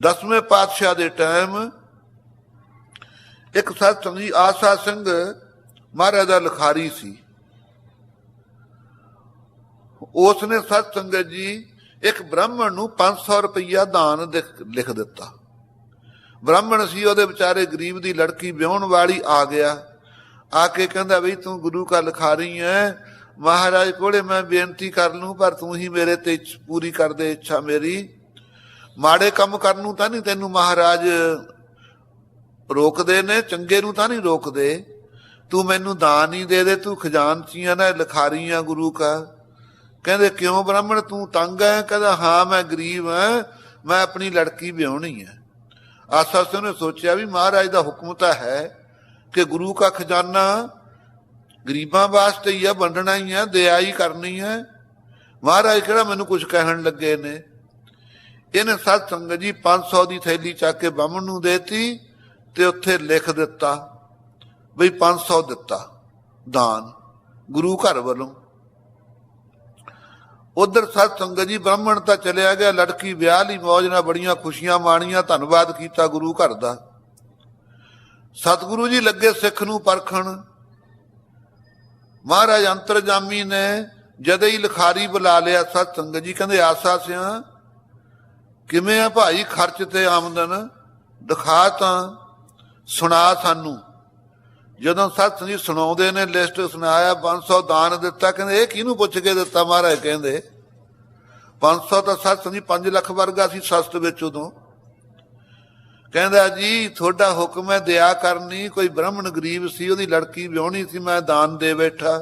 ਦਸਵੇਂ ਪਾਤਸ਼ਾਹ ਦੇ ਟਾਈਮ ਇੱਕ ਸਤ ਸੰਗੀ ਆਸਾ ਸਿੰਘ ਮਹਾਰਾਜ ਦਾ ਲਖਾਰੀ ਸੀ। ਉਸ ਨੇ ਸਤ ਸੰਗਤ ਜੀ ਇੱਕ ਬ੍ਰਾਹਮਣ ਨੂੰ 500 ਰੁਪਇਆ ਦਾਨ ਲਿਖ ਦਿੱਤਾ। ਬ੍ਰਾਹਮਣ ਸੀ, ਉਹਦੇ ਵਿਚਾਰੇ ਗਰੀਬ ਦੀ ਲੜਕੀ ਵਿਆਹਣ ਵਾਲੀ ਆ ਗਿਆ। ਆ ਕੇ ਕਹਿੰਦਾ, ਬਈ ਤੂੰ ਗੁਰੂ ਕਾ ਲਿਖਾਰੀ ਹੈ ਮਹਾਰਾਜ ਕੋਲੇ ਮੈਂ ਬੇਨਤੀ ਕਰ ਲੂੰ, ਪਰ ਤੂੰ ਹੀ ਮੇਰੇ ਤੇ ਪੂਰੀ ਕਰ ਦੇ ਇੱਛਾ ਮੇਰੀ। ਮਾੜੇ ਕੰਮ ਕਰਨ ਨੂੰ ਤਾਂ ਨਹੀਂ ਤੈਨੂੰ ਮਹਾਰਾਜ ਰੋਕਦੇ ਨੇ, ਚੰਗੇ ਨੂੰ ਤਾਂ ਨਹੀਂ ਰੋਕਦੇ। ਤੂੰ ਮੈਨੂੰ ਦਾਨ ਹੀ ਦੇ ਦੇ, ਤੂੰ ਖਜ਼ਾਨਚੀਆਂ ਨਾ ਲਿਖਾਰੀ ਆ ਗੁਰੂ ਕਾ। ਕਹਿੰਦੇ, ਕਿਉਂ ਬ੍ਰਾਹਮਣ, ਤੂੰ ਤੰਗ ਹੈ ਕਹਿੰਦਾ, ਹਾਂ, ਮੈਂ ਗਰੀਬ ਹਾਂ ਮੈਂ ਆਪਣੀ ਲੜਕੀ ਵਿਆਹਣੀ ਹੈ ਆਸਾ ਸਿੰਘ ਨੇ ਸੋਚਿਆ ਵੀ ਮਹਾਰਾਜ ਦਾ ਹੁਕਮ ਤਾਂ ਹੈ ਕਿ ਗੁਰੂ ਕਾ ਖਜ਼ਾਨਾ ਗਰੀਬਾਂ ਵਾਸਤੇ ਹੀ ਆ, ਵੰਡਣਾ ਹੀ ਆ, ਦਇਆ ਹੀ ਕਰਨੀ ਹੈ ਮਹਾਰਾਜ ਕਿਹੜਾ ਮੈਨੂੰ ਕੁਝ ਕਹਿਣ ਲੱਗੇ ਨੇ? ਇਹਨੇ ਸਤ ਸੰਗਤ ਜੀ 500 ਦੀ ਥੈਲੀ ਚੱਕ ਕੇ ਬਾਹਮਣ ਨੂੰ ਦੇਤੀ ਤੇ ਉੱਥੇ ਲਿਖ ਦਿੱਤਾ ਬਈ 500 ਦਿੱਤਾ ਦਾਨ ਗੁਰੂ ਘਰ ਵੱਲੋਂ। ਉਧਰ ਸਤ ਸੰਗਤ ਜੀ ਬ੍ਰਾਹਮਣ ਤਾਂ ਚਲਿਆ ਗਿਆ, ਲੜਕੀ ਵਿਆਹ ਲਈ ਮੌਜ ਨਾਲ ਬੜੀਆਂ ਖੁਸ਼ੀਆਂ ਮਾਣੀਆਂ, ਧੰਨਵਾਦ ਕੀਤਾ ਗੁਰੂ ਘਰ ਦਾ। ਸਤਿਗੁਰੂ ਜੀ ਲੱਗੇ ਸਿੱਖ ਨੂੰ ਪਰਖਣ। ਮਹਾਰਾਜ ਅੰਤਰਜਾਮੀ ਨੇ ਜਦੇ ਹੀ ਲਿਖਾਰੀ ਬੁਲਾ ਲਿਆ ਸਤ ਸੰਗਤ ਜੀ ਕਹਿੰਦੇ, ਆਸਾ ਸਿਆ ਕਿਵੇਂ ਆ ਭਾਈ ਖਰਚ ਤੇ ਆਮਦਨ? ਦਿਖਾ ਤਾਂ, ਸੁਣਾ ਸਾਨੂੰ। ਜਦੋਂ ਸਤ ਜੀ ਸੁਣਾਉਂਦੇ ਨੇ, ਲਿਸਟ ਸੁਣਾਇਆ 500 ਦਾਨ ਦਿੱਤਾ, ਕਹਿੰਦੇ, ਇਹ ਕਿਹਨੂੰ ਪੁੱਛ ਕੇ ਦਿੱਤਾ ਮਹਾਰਾਜ? ਕਹਿੰਦੇ 500 ਤਾਂ ਸਤ ਜੀ 5 ਲੱਖ ਵਰਗਾ ਸੀ ਸਸਤ ਵਿੱਚ ਉਦੋਂ। ਕਹਿੰਦਾ, ਜੀ, ਤੁਹਾਡਾ ਹੁਕਮ ਹੈ ਦਇਆ ਕਰਨੀ। ਕੋਈ ਬ੍ਰਾਹਮਣ ਗਰੀਬ ਸੀ, ਉਹਦੀ ਲੜਕੀ ਵਿਆਹਣੀ ਸੀ, ਮੈਂ ਦਾਨ ਦੇ ਬੈਠਾ।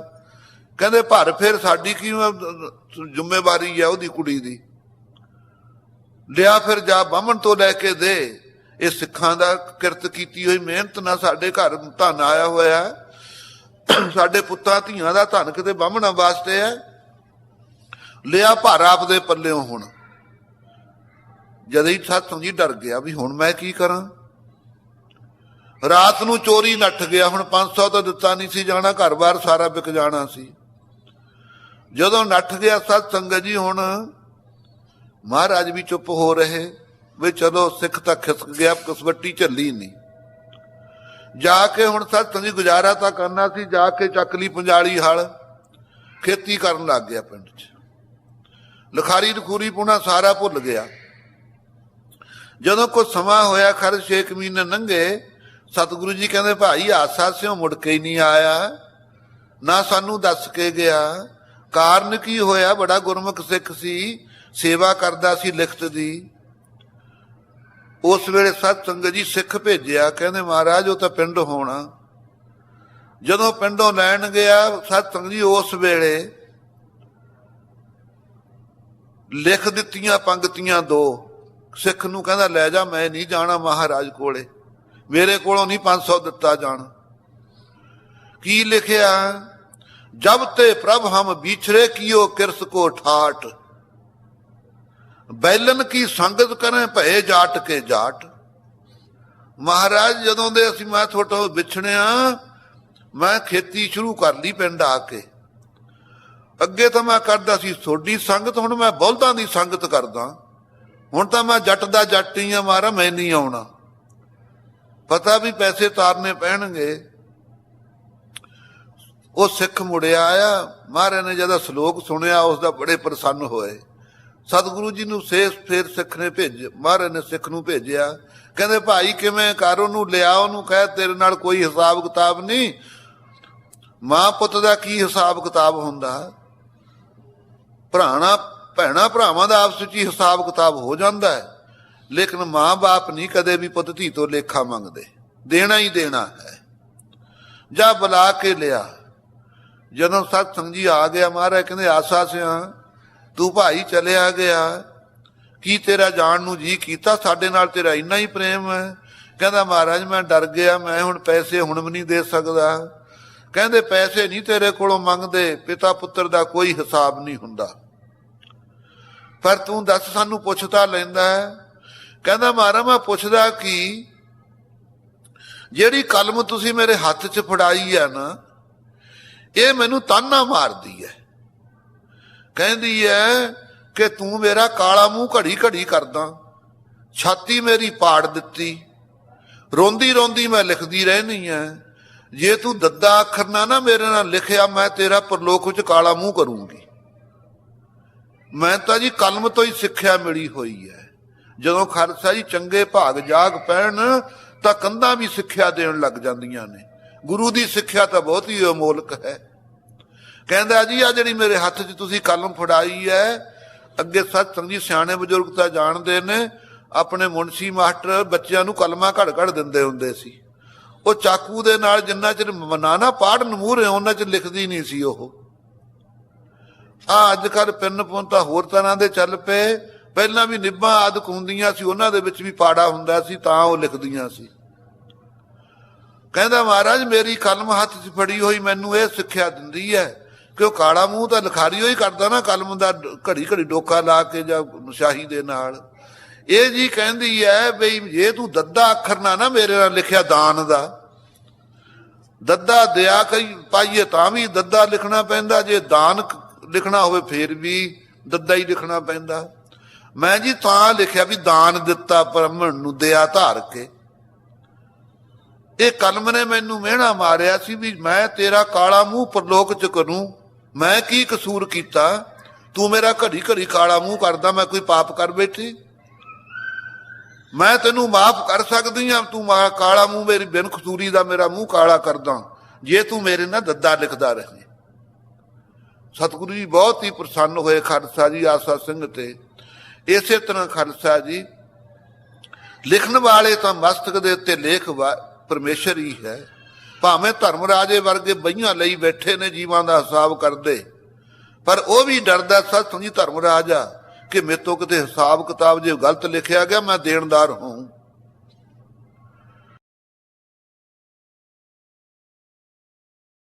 ਕਹਿੰਦੇ, ਭਰ ਫਿਰ ਸਾਡੀ ਕੀ ਜ਼ਿੰਮੇਵਾਰੀ ਹੈ ਉਹਦੀ ਕੁੜੀ ਦੀ। ਲਿਆ ਫਿਰ ਜਾ ਬਾਹਮਣ ਤੋਂ ਲੈ ਕੇ ਦੇ। ਇਹ ਸਿੱਖਾਂ ਦਾ ਕਿਰਤ ਕੀਤੀ ਹੋਈ ਮਿਹਨਤ ਨਾਲ ਸਾਡੇ ਘਰ ਧਨ ਆਇਆ ਹੋਇਆ ਸਾਡੇ ਪੁੱਤਾਂ ਧੀਆਂ ਦਾ ਧਨ ਕਿਤੇ ਬਾਹਮਣਾਂ ਵਾਸਤੇ ਹੈ। ਲਿਆ ਭਰ ਆਪ ਦੇ ਪੱਲਿਓਂ ਹੁਣ। ਜਦ ਹੀ ਸਤਸੰਗ ਜੀ ਡਰ ਗਿਆ ਵੀ ਹੁਣ ਮੈਂ ਕੀ ਕਰਾਂ? ਰਾਤ ਨੂੰ ਚੋਰੀ ਨੱਠ ਗਿਆ, ਹੁਣ 500 ਤਾਂ ਦਿੱਤਾ ਨਹੀਂ ਸੀ ਜਾਣਾ, ਘਰ-ਬਾਰ ਸਾਰਾ ਵਿਕ ਜਾਣਾ ਸੀ। ਜਦੋਂ ਨੱਠ ਗਿਆ ਸਤ ਸੰਗਤ ਜੀ, ਹੁਣ ਮਹਾਰਾਜ ਵੀ ਚੁੱਪ ਹੋ ਰਹੇ, ਵੀ ਚਲੋ ਸਿੱਖ ਤਾਂ ਖਿਸਕ ਗਿਆ ਕਸਵੱਟੀ ਝੱਲੀ ਨਹੀਂ। ਜਾ ਕੇ ਹੁਣ ਸਤ ਸੰਗੀ ਗੁਜ਼ਾਰਾ ਤਾਂ ਕਰਨਾ ਸੀ, ਜਾ ਕੇ ਚੱਕ ਲਈ ਪੰਜਾਲੀ ਹਲ, ਖੇਤੀ ਕਰਨ ਲੱਗ ਗਿਆ ਪਿੰਡ 'ਚ। ਲਖਾਰੀ ਲਖੂਰੀ ਪੁਣਾ ਸਾਰਾ ਭੁੱਲ ਗਿਆ। ਜਦੋਂ ਕੋਈ ਸਮਾਂ ਹੋਇਆ, ਖਰ 6 ਮਹੀਨੇ ਲੰਘੇ ਸਤਿਗੁਰੂ ਜੀ ਕਹਿੰਦੇ, ਭਾਈ, ਆਸਾ ਸਿਓ ਮੁੜ ਕੇ ਹੀ ਨਹੀਂ ਆਇਆ। ਨਾ ਸਾਨੂੰ ਦੱਸ ਕੇ ਗਿਆ। ਕਾਰਨ ਕੀ ਹੋਇਆ? ਬੜਾ ਗੁਰਮੁਖ ਸਿੱਖ ਸੀ। ਸੇਵਾ ਕਰਦਾ ਸੀ ਲਿਖਤ ਦੀ, ਉਸ ਵੇਲੇ ਸਤ ਸੰਗਤ ਜੀ ਸਿੱਖ ਭੇਜਿਆ, ਕਹਿੰਦੇ ਮਹਾਰਾਜ ਉਹ ਤਾਂ ਪਿੰਡ ਹੋਣਾ। ਜਦੋਂ ਪਿੰਡੋਂ ਲੈਣ ਗਿਆ, ਸਤ ਸੰਗਤ ਜੀ ਉਸ ਵੇਲੇ ਲਿਖ ਦਿੱਤੀਆਂ ਪੰਗਤੀਆਂ ਦੋ। ਸਿੱਖ ਨੂੰ ਕਹਿੰਦਾ, ਲੈ ਜਾ, ਮੈਂ ਨਹੀਂ ਜਾਣਾ ਮਹਾਰਾਜ ਕੋਲੇ। ਮੇਰੇ ਕੋਲੋਂ ਨਹੀਂ 500 ਦਿੱਤਾ ਜਾਣਾ। ਕੀ ਲਿਖਿਆ? ਜਬ ਤੇ ਪ੍ਰਭ ਹਮ ਵਿਛੜੇ ਕੀਓ ਕਿਰਸ ਕੋ ਠਾਟ। ਬੈਲਨ ਕੀ ਸੰਗਤ ਕਰੇ ਭਏ ਜਾਟ ਕੇ ਜਾਟ? ਮਹਾਰਾਜ, ਜਦੋਂ ਦੇ ਅਸੀਂ ਮੈਂ ਤੁਹਾਡੇ ਵਿਛੜਿਆ, ਮੈਂ ਖੇਤੀ ਸ਼ੁਰੂ ਕਰ ਲਈ ਪਿੰਡ ਆ ਕੇ। ਅੱਗੇ ਤਾਂ ਮੈਂ ਕਰਦਾ ਸੀ ਸੋਡੀ ਸੰਗਤ, ਹੁਣ ਮੈਂ ਬਲਦਾਂ ਦੀ ਸੰਗਤ ਕਰਦਾ। ਹੁਣ ਤਾਂ ਮੈਂ ਜੱਟ ਦਾ ਜੱਟ ਹੀ ਆ, ਮਾਰਾ ਮੈਂ ਨਹੀਂ ਆਉਣਾ। ਪਤਾ ਵੀ ਪੈਸੇ ਤਾਰਨੇ ਪੈਣਗੇ। ਉਹ ਸਿੱਖ ਮੁੜਿਆ ਆ ਮਹਾਰਾਜ ਨੇ ਜਦੋਂ ਸ਼ਲੋਕ ਸੁਣਿਆ ਉਸ ਦਾ ਬੜੇ ਪ੍ਰਸੰਨ ਹੋਏ। ਸਤਿਗੁਰੂ ਜੀ ਨੂੰ ਸੇਸ ਫੇਰ ਸਿੱਖ ਨੇ ਭੇਜ, ਮਹਾਰਾਜ ਨੇ ਸਿੱਖ ਨੂੰ ਭੇਜਿਆ। ਕਹਿੰਦੇ, ਭਾਈ ਕਿਵੇਂ ਕਰ ਉਹਨੂੰ ਲਿਆ, ਉਹਨੂੰ ਕਹਿ, ਤੇਰੇ ਨਾਲ ਕੋਈ ਹਿਸਾਬ ਕਿਤਾਬ ਨਹੀਂ। ਮਾਂ ਪੁੱਤ ਦਾ ਕੀ ਹਿਸਾਬ ਕਿਤਾਬ ਹੁੰਦਾ? ਭਰਾਣਾ, ਭੈਣਾ ਭਰਾਵਾਂ ਦਾ ਆਪਸ ਵਿੱਚ ਹੀ ਹਿਸਾਬ ਕਿਤਾਬ ਹੋ ਜਾਂਦਾ ਹੈ। ਲੇਕਿਨ ਮਾਂ-ਬਾਪ ਨਹੀਂ ਕਦੇ ਵੀ ਪੁੱਤ ਧੀ ਤੋਂ ਲੇਖਾ ਮੰਗਦੇ। ਦੇਣਾ ਹੀ ਦੇਣਾ ਹੈ। ਜਾਂ ਬੁਲਾ ਕੇ ਲਿਆ। ਜਦੋਂ ਸਤ ਸੰਗ ਜੀ ਆ ਗਿਆ, ਮਹਾਰਾਜ ਕਹਿੰਦੇ, ਆਸਾ ਸਿਆ ਤੂੰ ਭਾਈ ਚਲਿਆ ਗਿਆ। ਕੀ ਤੇਰਾ ਜਾਣ ਨੂੰ ਜੀ ਕੀਤਾ? ਸਾਡੇ ਨਾਲ ਤੇਰਾ ਇੰਨਾ ਹੀ ਪ੍ਰੇਮ ਹੈ। ਕਹਿੰਦਾ, ਮਹਾਰਾਜ, ਮੈਂ ਡਰ ਗਿਆ। ਮੈਂ ਹੁਣ ਪੈਸੇ ਹੁਣ ਵੀ ਨਹੀਂ ਦੇ ਸਕਦਾ। ਕਹਿੰਦੇ, ਪੈਸੇ ਨਹੀਂ ਤੇਰੇ ਕੋਲੋਂ ਮੰਗਦੇ। ਪਿਤਾ ਪੁੱਤਰ ਦਾ ਕੋਈ ਹਿਸਾਬ ਨਹੀਂ ਹੁੰਦਾ। ਪਰ ਤੂੰ ਦੱਸ, ਸਾਨੂੰ ਪੁੱਛਤਾ ਲੈਂਦਾ ਕਹਿੰਦਾ ਮਹਾਰਾ ਮੈਂ ਪੁੱਛਦਾ ਕਿ? ਜਿਹੜੀ ਕਲਮ ਤੁਸੀਂ ਮੇਰੇ ਹੱਥ 'ਚ ਫੜਾਈ ਹੈ ਨਾ, ਇਹ ਮੈਨੂੰ ਤਾਨਾ ਮਾਰਦੀ ਹੈ। ਕਹਿੰਦੀ ਹੈ ਕਿ ਤੂੰ ਮੇਰਾ ਕਾਲਾ ਮੂੰਹ ਘੜੀ ਘੜੀ ਕਰਦਾ। ਛਾਤੀ ਮੇਰੀ ਪਾੜ ਦਿੱਤੀ। ਰੋਂਦੀ ਰੋਂਦੀ ਮੈਂ ਲਿਖਦੀ ਰਹਿਣੀ ਐ। ਜੇ ਤੂੰ ਦੱਦਾ ਅੱਖਰ ਨਾ ਨਾ ਮੇਰੇ ਨਾਲ ਲਿਖਿਆ, ਮੈਂ ਤੇਰਾ ਪਰਲੋਕ ਵਿੱਚ ਕਾਲਾ ਮੂੰਹ ਕਰੂੰਗੀ। ਮੈਂ ਤਾਂ ਜੀ ਕਲਮ ਤੋਂ ਹੀ ਸਿੱਖਿਆ ਮਿਲੀ ਹੋਈ ਹੈ ਜਦੋਂ ਖਾਲਸਾ ਜੀ ਚੰਗੇ ਭਾਗ ਜਾਗ ਪੈਣ, ਤਾਂ ਕੰਧਾਂ ਵੀ ਸਿੱਖਿਆ ਦੇਣ ਲੱਗ ਜਾਂਦੀਆਂ ਨੇ। ਗੁਰੂ ਦੀ ਸਿੱਖਿਆ ਤਾਂ ਬਹੁਤ ਹੀ ਅਮੋਲਕ ਹੈ। ਕਹਿੰਦਾ ਜੀ ਆ ਜਿਹੜੀ ਮੇਰੇ ਹੱਥ 'ਚ ਤੁਸੀਂ ਕਲਮ ਫੜਾਈ ਹੈ, ਅੱਗੇ ਸਤਸੰਗ ਜੀ ਸਿਆਣੇ ਬਜ਼ੁਰਗ ਤਾਂ ਜਾਣਦੇ ਨੇ, ਆਪਣੇ ਮੁਨਸੀ ਮਾਸਟਰ ਬੱਚਿਆਂ ਨੂੰ ਕਲਮਾਂ ਘੜ ਘੜ ਦਿੰਦੇ ਹੁੰਦੇ ਸੀ। ਉਹ ਚਾਕੂ ਦੇ ਨਾਲ ਜਿੰਨਾ ਚਿਰ ਮਨਾਨਾ ਪਾੜ ਮੂਹਰੇ, ਉਹਨਾਂ ਚ ਲਿਖਦੀ ਨਹੀਂ ਸੀ ਉਹ। ਆ ਅੱਜ ਕੱਲ ਪਿੰਨ ਪੁੰਨ ਤਾਂ ਹੋਰ ਤਰ੍ਹਾਂ ਦੇ ਚੱਲ ਪਏ। ਪਹਿਲਾਂ ਵੀ ਨਿੱਬਾਂ ਆਦਿਕ ਹੁੰਦੀਆਂ ਸੀ, ਉਹਨਾਂ ਦੇ ਵਿੱਚ ਵੀ ਪਾੜਾ ਹੁੰਦਾ ਸੀ, ਤਾਂ ਉਹ ਲਿਖਦੀਆਂ ਸੀ। ਕਹਿੰਦਾ, ਮਹਾਰਾਜ, ਮੇਰੀ ਕਲਮ ਹੱਥ 'ਚ ਫੜੀ ਹੋਈ ਮੈਨੂੰ ਇਹ ਸਿੱਖਿਆ ਦਿੰਦੀ ਹੈ। ਕਿ ਕਾਲਾ ਮੂੰਹ ਤਾਂ ਲਿਖਾਰੀ ਹੋਈ ਕਰਦਾ ਨਾ ਕਲਮ ਦਾ ਘੜੀ ਘੜੀ ਡੋਕਾ ਲਾ ਕੇ ਜਾਂ ਸ਼ਾਹੀ ਦੇ ਨਾਲ। ਇਹ ਜੀ ਕਹਿੰਦੀ ਹੈ ਬਈ ਜੇ ਤੂੰ ਦੱਦਾ ਅੱਖਰ ਨਾ ਨਾ ਮੇਰੇ ਨਾਲ ਲਿਖਿਆ ਦਾਨ ਦਾ। ਦੱਦਾ ਦਿਆ ਕਈ ਪਾਈਏ ਤਾਂ ਵੀ ਦੱਦਾ ਲਿਖਣਾ ਪੈਂਦਾ, ਜੇ ਦਾਨ ਲਿਖਣਾ ਹੋਵੇ ਫੇਰ ਵੀ ਦੱਦਾ ਹੀ ਲਿਖਣਾ ਪੈਂਦਾ। ਮੈਂ ਜੀ ਤਾਂ ਲਿਖਿਆ ਵੀ ਦਾਨ ਦਿੱਤਾ ਬ੍ਰਾਹਮਣ ਨੂੰ ਦਿਆ ਧਾਰ ਕੇ। ਇਹ ਕਲਮ ਨੇ ਮੈਨੂੰ ਮਿਹਣਾ ਮਾਰਿਆ ਸੀ ਵੀ ਮੈਂ ਤੇਰਾ ਕਾਲਾ ਮੂੰਹ ਪਰਲੋਕ ਚ ਕਰੂੰ। ਮੈਂ ਕੀ ਕਸੂਰ ਕੀਤਾ? ਤੂੰ ਮੇਰਾ ਘੜੀ ਘੜੀ ਕਾਲਾ ਮੂੰਹ ਕਰਦਾ, ਮੈਂ ਕੋਈ ਪਾਪ ਕਰ ਬੈਠੀ? ਮੈਂ ਤੈਨੂੰ ਮਾਫ ਕਰ ਸਕਦੀ ਹਾਂ, ਤੂੰ ਮਾ ਕਾਲਾ ਮੂੰਹ ਮੇਰੀ ਬਿਨ ਕਸੂਰੀ ਦਾ ਮੇਰਾ ਮੂੰਹ ਕਾਲਾ ਕਰਦਾ। ਜੇ ਤੂੰ ਮੇਰੇ ਨਾਲ ਦੱਦਾ ਲਿਖਦਾ ਰਹੇ। ਸਤਿਗੁਰੂ ਜੀ ਬਹੁਤ ਹੀ ਪ੍ਰਸੰਨ ਹੋਏ ਖਾਲਸਾ ਜੀ ਆਸਾ ਸਿੰਘ ਤੇ। ਇਸੇ ਤਰ੍ਹਾਂ ਖਾਲਸਾ ਜੀ, ਲਿਖਣ ਵਾਲੇ ਤਾਂ ਮਸਤਕ ਦੇ ਉੱਤੇ ਲੇਖ ਵਾ- ਪਰਮੇਸ਼ਰ ਹੀ ਹੈ। ਭਾਵੇਂ ਧਰਮ ਰਾਜੇ ਵਰਗੇ ਬਈਆਂ ਲਈ ਬੈਠੇ ਨੇ ਜੀਵਾਂ ਦਾ ਹਿਸਾਬ ਕਰਦੇ, ਪਰ ਉਹ ਵੀ ਡਰਦਾ ਸਤ ਜੀ ਧਰਮ ਰਾਜਾ, ਕਿ ਮੇਤੋਂ ਕਿਤੇ ਹਿਸਾਬ ਕਿਤਾਬ ਜੇ ਗਲਤ ਲਿਖਿਆ ਗਿਆ, ਮੈਂ ਦੇਣਦਾਰ ਹਾਂ